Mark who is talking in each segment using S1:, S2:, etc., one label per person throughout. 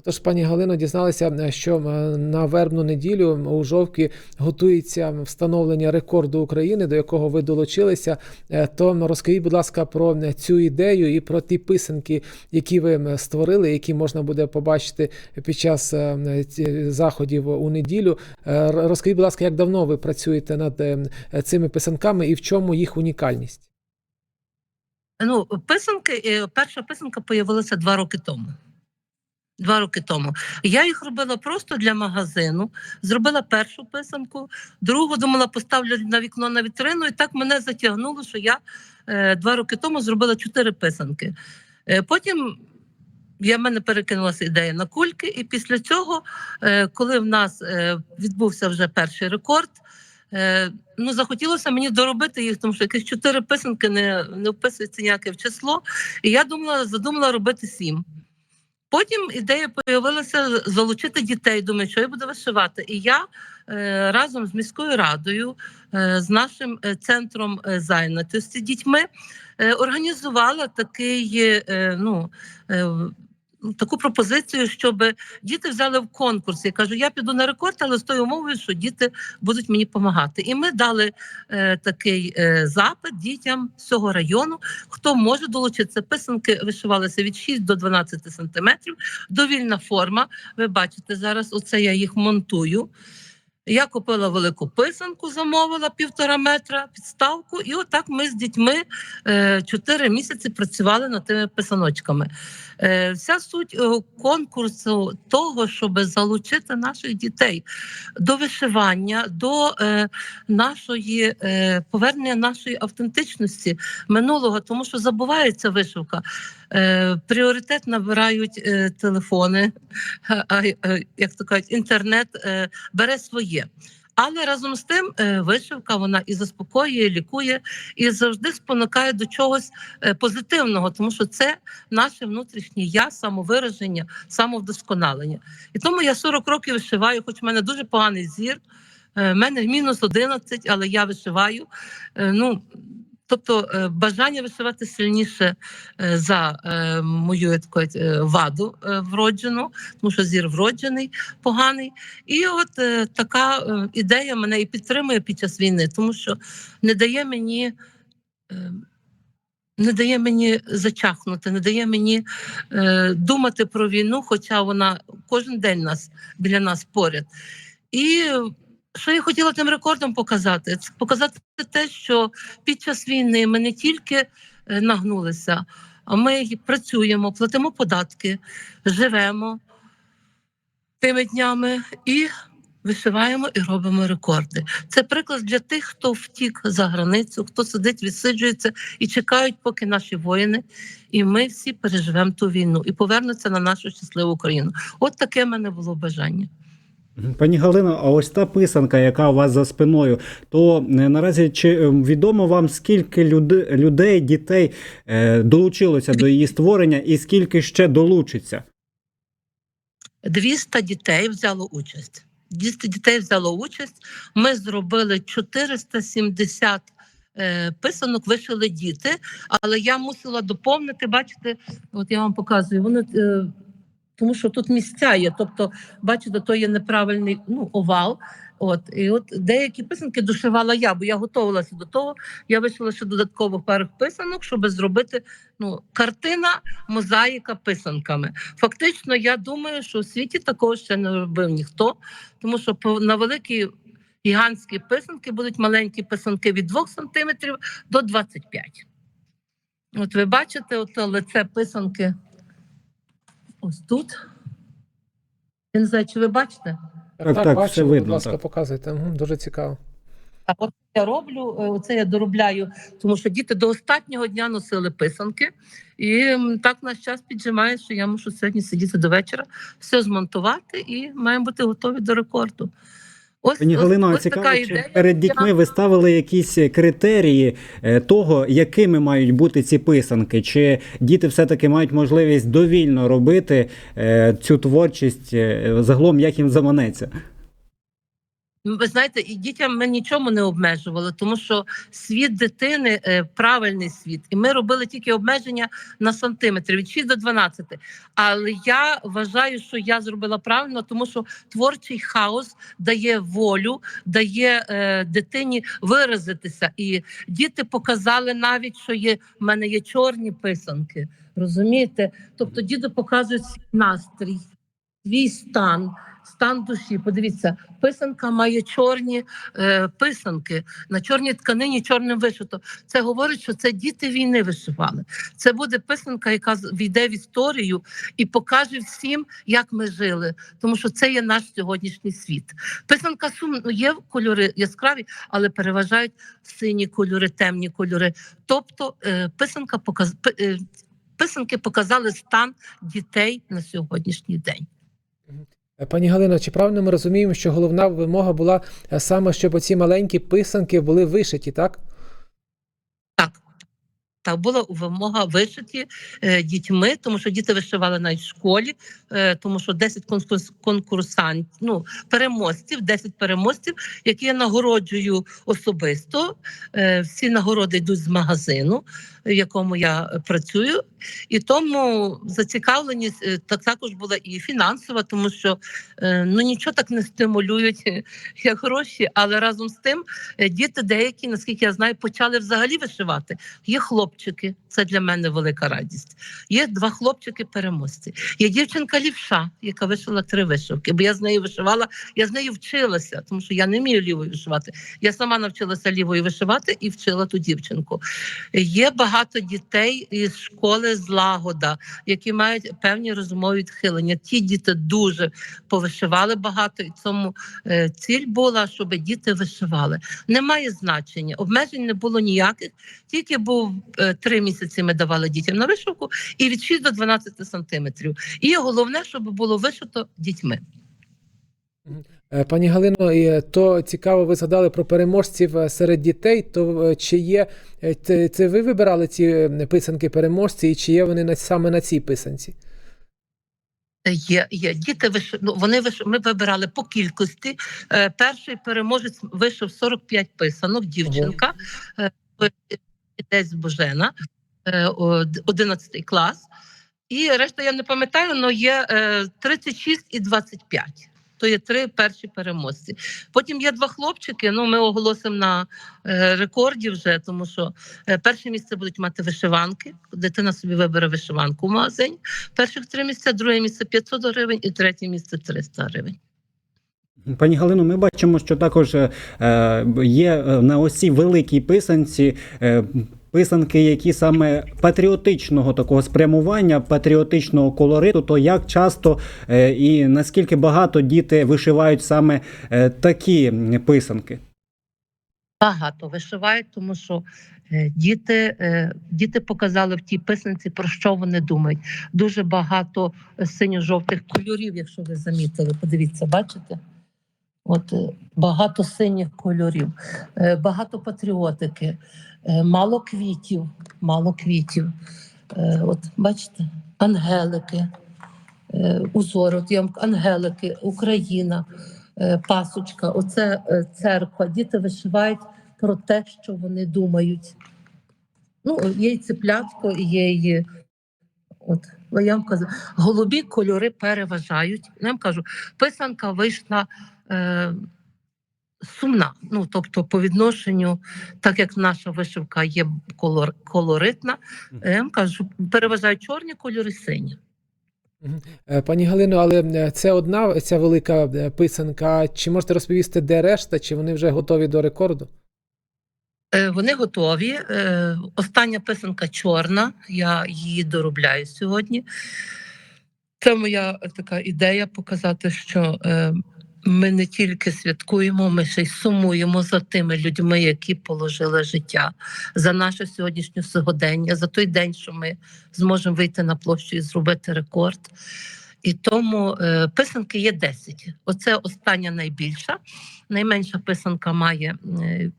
S1: Отож, пані Галино, дізналися, е, що е, на вербну неділю у жовтні готується встановлення рекорду України, до якого ви долучилися. Е, То розкажіть, будь ласка, про цю ідею і про ті писанки, які ви створили, які можна буде побачити під час заходів у неділю. Розкажіть, будь ласка, як давно ви працюєте над цими писанками і в чому їх унікальність?
S2: Ну, писанки, перша писанка появилася два роки тому. Два роки тому. Я їх робила просто для магазину. Зробила першу писанку, другу думала, поставлю на вікно на вітрину, і так мене затягнуло, що я е, два роки тому зробила чотири писанки. Е, потім я в мене перекинулася ідея на кульки, і після цього, е, коли в нас е, відбувся вже перший рекорд, е, ну захотілося мені доробити їх, тому що якісь чотири писанки не, не вписується ніяке в число. І я думала, задумала робити сім. Потім ідея з'явилася залучити дітей. Думаю, що я буду вишивати. І я е, разом з міською радою, е, з нашим е, центром зайнятості дітьми організувала такий, ну, таку пропозицію, щоб діти взяли в конкурс. Я кажу, я піду на рекорд, але з тою умовою, що діти будуть мені допомагати. І ми дали е, такий е, запит дітям з цього району, хто може долучитися. Писанки вишивалися від 6 до 12 сантиметрів. Довільна форма. Ви бачите зараз, оце я їх монтую. Я купила велику писанку, замовила півтора метра підставку, і отак ми з дітьми е, чотири місяці працювали над тими писаночками. Е, Вся суть е, конкурсу того, щоб залучити наших дітей до вишивання, до нашої повернення нашої автентичності минулого, тому що забувається вишивка. Е, Пріоритет набирають е, телефони, а, е, як то кажуть, інтернет бере своє. Але разом з тим вишивка вона і заспокоює, лікує, і завжди спонукає до чогось позитивного, тому що це наше внутрішнє я, самовираження, самовдосконалення. І тому я 40 років вишиваю, хоч в мене дуже поганий зір. в мене мінус 11, але я вишиваю. Ну, тобто е, бажання вишивати сильніше е, за е, мою е, ваду вроджену, тому що зір вроджений, поганий. І от така ідея мене і підтримує під час війни, тому що не дає мені. Не дає мені зачахнути, не дає мені е, думати про війну, хоча вона кожен день нас біля нас поряд. І що я хотіла тим рекордом показати? Це показати те, що під час війни ми не тільки е, нагнулися, а ми працюємо, платимо податки, живемо тими днями і вишиваємо і робимо рекорди. Це приклад для тих, хто втік за границю, хто сидить, відсиджується і чекають, поки наші воїни, і ми всі переживемо ту війну і повернуться на нашу щасливу Україну. От таке в мене було бажання.
S3: Пані Галино, а ось та писанка, яка у вас за спиною, то е, наразі чи е, відомо вам скільки людей, дітей е, долучилося до її створення, і скільки ще долучиться?
S2: 200 дітей взяло участь. 200 дітей взяло участь. Ми зробили 470 е, писанок, вишили діти, але я мусила доповнити. Бачите, от я вам показую. Вони тому що тут місця є. Тобто, бачите, то є неправильний ну, овал. От і от деякі писанки дошивала я, бо я готувалася до того. Я вишила ще додатково пару писанок, щоб зробити ну картина, мозаїка писанками. Фактично, я думаю, що у світі такого ще не робив ніхто, тому що на великі гігантські писанки будуть маленькі писанки від 2 см до 25. От ви бачите, ото лице писанки ось тут. Я не знаю, чи ви бачите?
S3: Так, так, все видно,
S1: Будь ласка,
S3: так.
S1: показуйте. Мгм, Дуже цікаво.
S2: А от я роблю, е, оце я доробляю, тому що діти до останнього дня носили писанки, і м, так наш час піджимає, що я мушу сьогодні сидіти до вечора, все змонтувати і маємо бути готові до рекорду. Ось,
S3: Пані
S2: ось,
S3: Галино, а
S2: ось
S3: цікаво, чи перед дітьми ви ставили якісь критерії е, того, якими мають бути ці писанки? Чи діти все-таки мають можливість довільно робити е, цю творчість е, загалом, як їм заманеться?
S2: Ну, Ви знаєте, і дітям ми нічому не обмежували, тому що світ дитини е, правильний світ, і ми робили тільки обмеження на сантиметри від 6 до 12. Але я вважаю, що я зробила правильно, тому що творчий хаос дає волю, дає е, дитині виразитися. І діти показали навіть, що є в мене є чорні писанки. Розумієте? Тобто діти показують свій настрій, свій стан. Стан душі, подивіться, писанка має чорні е, писанки на чорній тканині чорним вишито. Це говорить, що це діти війни вишивали. Це буде писанка, яка війде в історію і покаже всім, як ми жили, тому що це є наш сьогоднішній світ. Писанка сум ну, є кольори яскраві, але переважають сині кольори, темні кольори. Тобто е, писанка показ... е, писанки показали стан дітей на сьогоднішній день.
S1: Е, Пані Галино, чи правильно ми розуміємо, що головна вимога була е, саме, щоб оці маленькі писанки були вишиті, так?
S2: Так. Так, була вимога вишиті е, дітьми, тому що діти вишивали в школі, е, тому що 10 конкурс, конкурсантів, ну, переможців, 10 переможців, які я нагороджую особисто. Е, всі нагороди йдуть з магазину, в якому я е, працюю. І тому зацікавленість е, так також була і фінансова, тому що е, ну, нічого так не стимулюють, як гроші, але разом з тим діти деякі, наскільки я знаю, почали взагалі вишивати. Є хлопчики, це для мене велика радість. Є два хлопчики переможці. Є дівчинка лівша, яка вишила три вишивки. Бо я з нею вишивала, я з нею вчилася, тому що я не вмію лівою вишивати. Я сама навчилася лівою вишивати і вчила ту дівчинку. Є багато дітей із школи злагода, які мають певні розумові відхилення. Ті діти дуже повишивали багато, і цьому е, ціль була, щоб діти вишивали. Немає значення, обмежень не було ніяких. Тільки був е, три місяці. Ми давали дітям на вишивку, і від 6 до 12 сантиметрів. І головне, щоб було вишито дітьми.
S1: Е, Пані Галино, і е, то цікаво, ви згадали про переможців е, серед дітей. То чи є це, ви вибирали ці писанки переможці, і чи є вони саме на цій писанці?
S2: Є, є діти виш... ну, вони виш... Ми вибирали по кількості. Е, перший переможець вийшов 45 писанок, дівчинка, е, десь Божена, е, 11 клас. І решта я не пам'ятаю, але є е, 36 і 25. То є три перші переможці. Потім є два хлопчики. Ну, ми оголосимо на е, рекорді вже, тому що е, перше місце будуть мати вишиванки. Дитина собі вибере вишиванку в магазині. Перших три місця, друге місце 500 гривень і третє місце 300 гривень.
S3: Пані Галино, ми бачимо, що також е, є на ось цій великій писанці. Писанки, які саме патріотичного такого спрямування, патріотичного колориту, то як часто е, і наскільки багато діти вишивають саме е, такі писанки?
S2: Багато вишивають, тому що е, діти, діти показали в тій писанці, про що вони думають. Дуже багато синьо-жовтих кольорів, якщо ви замітили. Подивіться, бачите? От е, багато синіх кольорів, е, багато патріотики, е, мало квітів, мало квітів. От бачите, ангелики, узор, от я ангелики, Україна, пасочка, оце церква. Діти вишивають про те, що вони думають. Ну, є і цеплятко, є і от. Я вам кажу, голубі кольори переважають. Я вам кажу, писанка вийшла е, сумна. Ну, тобто, по відношенню, так як наша вишивка є колор, колоритна, я вам кажу, переважають чорні кольори сині.
S1: Е, Пані Галино, але це одна ця велика е, писанка. Чи можете розповісти, де решта, чи вони вже готові до рекорду?
S2: Е, Вони готові. Остання писанка чорна. Я її доробляю сьогодні. Це моя така ідея показати, що ми не тільки святкуємо, ми ще й сумуємо за тими людьми, які положили життя за наше сьогоднішнє сьогодення, за той день, що ми зможемо вийти на площу і зробити рекорд. І тому е, писанки є 10. Оце остання найбільша. Найменша писанка має е,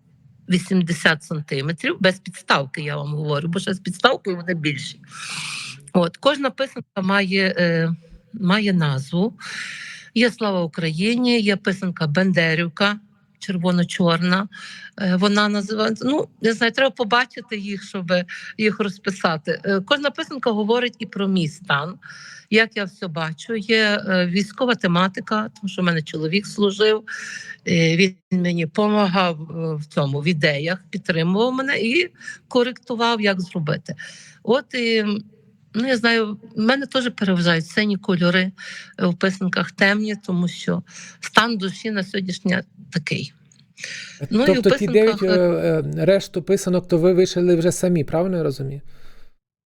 S2: 80 сантиметрів, без підставки, я вам говорю, бо ще з підставкою вони більші. От, кожна писанка має, е, має назву. Є слава Україні, є писанка Бендерівка, червоно-чорна. Е, Вона називається. Ну, не знаю, треба побачити їх, щоб їх розписати. Е, Кожна писанка говорить і про мій стан. Як я все бачу, є е, військова тематика, тому що в мене чоловік служив. Він мені допомагав в цьому в ідеях, підтримував мене і коректував, як зробити. От і ну я знаю, в мене теж переважають сині кольори е, в писанках темні, тому що стан душі на сьогоднішній такий. Ну, і в
S1: тобто ті дев'ять е, е, решту писанок, то ви вишили вже самі, правильно я розумію?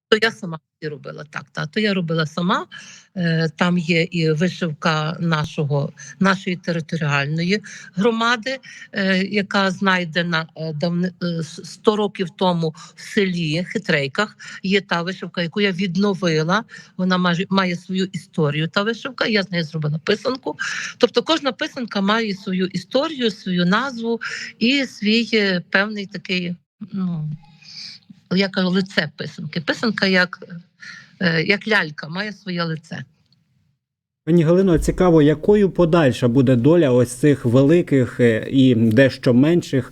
S2: То я сама робила так. Та то я робила сама. Е, Там є і вишивка нашого нашої територіальної громади, е, яка знайдена е, давни е, 100 років тому в селі Хитрейках. Є та вишивка, яку я відновила. Вона має, свою історію. Та вишивка. Я з нею зробила писанку. Тобто, кожна писанка має свою історію, свою назву і свій певний такий. Ну, я кажу, лице писанки. Писанка як, е, як лялька, має своє лице.
S3: Пані Галино, цікаво, якою подальша буде доля ось цих великих е, і дещо менших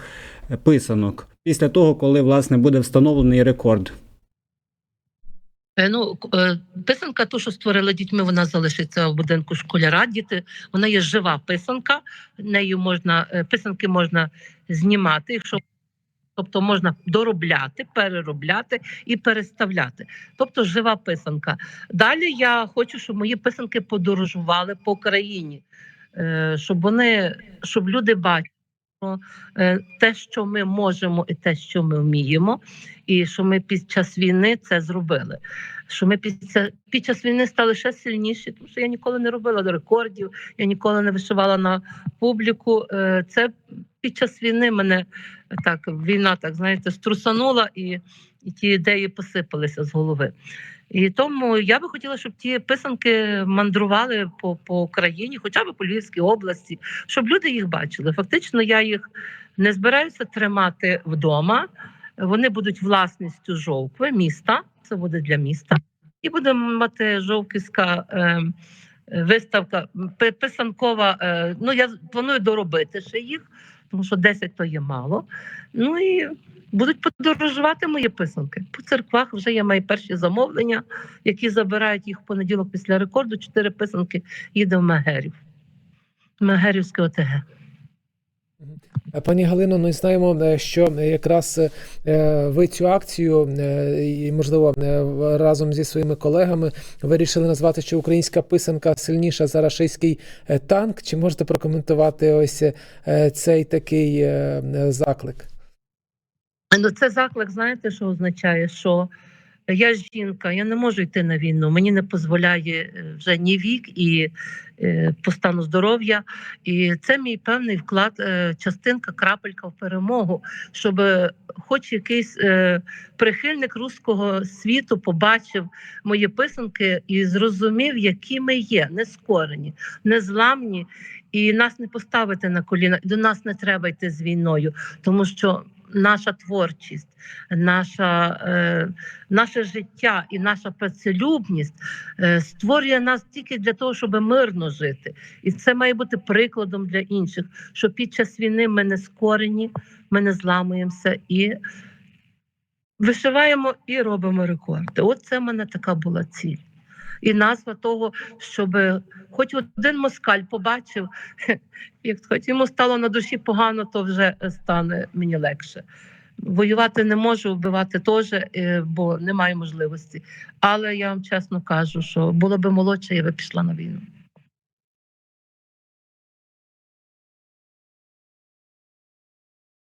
S3: е, писанок після того, коли власне буде встановлений рекорд.
S2: Ну, писанка, ту, що створила дітьми, вона залишиться в будинку школяра. Діти, вона є жива писанка. Нею можна писанки можна знімати, якщо тобто можна доробляти, переробляти і переставляти. Тобто жива писанка. Далі я хочу, щоб мої писанки подорожували по країні, е, щоб вони, щоб люди бачили. е, Те, що ми можемо, і те, що ми вміємо, і що ми під час війни це зробили. Що ми після під час війни стали ще сильніші, тому що я ніколи не робила рекордів, я ніколи не вишивала на публіку. Е, Це під час війни мене так війна, так знаєте, струсанула, і, і ті ідеї посипалися з голови. І тому я би хотіла, щоб ті писанки мандрували по, по країні, хоча б по Львівській області, щоб люди їх бачили. Фактично, я їх не збираюся тримати вдома. Вони будуть власністю жовкви міста. Це буде для міста, і буде мати жовківська е, е, виставка писанкова. Е, ну я планую доробити ще їх, тому що 10 то є мало. Ну і будуть подорожувати мої писанки. По церквах вже є мої перші замовлення, які забирають їх в понеділок після рекорду. Чотири писанки їде в Мегерів. Мегерівське ОТГ.
S1: Е, Пані Галино, ми знаємо, е, що якраз е, ви цю акцію е, і, можливо, е, разом зі своїми колегами вирішили назвати, що українська писанка сильніша за рашистський е, танк. Чи можете прокоментувати ось е, цей такий е, е, заклик?
S2: Ну, це заклик, знаєте, що означає, що я жінка, я не можу йти на війну. Мені не дозволяє е, вже ні вік і е, по стану здоров'я. І це мій певний вклад, е, частинка, крапелька в перемогу, щоб хоч якийсь прихильник руського світу побачив мої писанки і зрозумів, які ми є, нескорені, незламні, і нас не поставити на коліна. До нас не треба йти з війною, тому що наша творчість, наша, е, наше життя і наша працелюбність е, створює нас тільки для того, щоб мирно жити. І це має бути прикладом для інших, що під час війни ми не скорені, ми не зламуємося і вишиваємо і робимо рекорди. От це в мене така була ціль. І назва того, щоб хоч один москаль побачив, як хоч йому стало на душі погано, то вже стане мені легше. Воювати не можу, вбивати теж, е, бо немає можливості. Але я вам чесно кажу, що було би молодше, я би пішла на війну.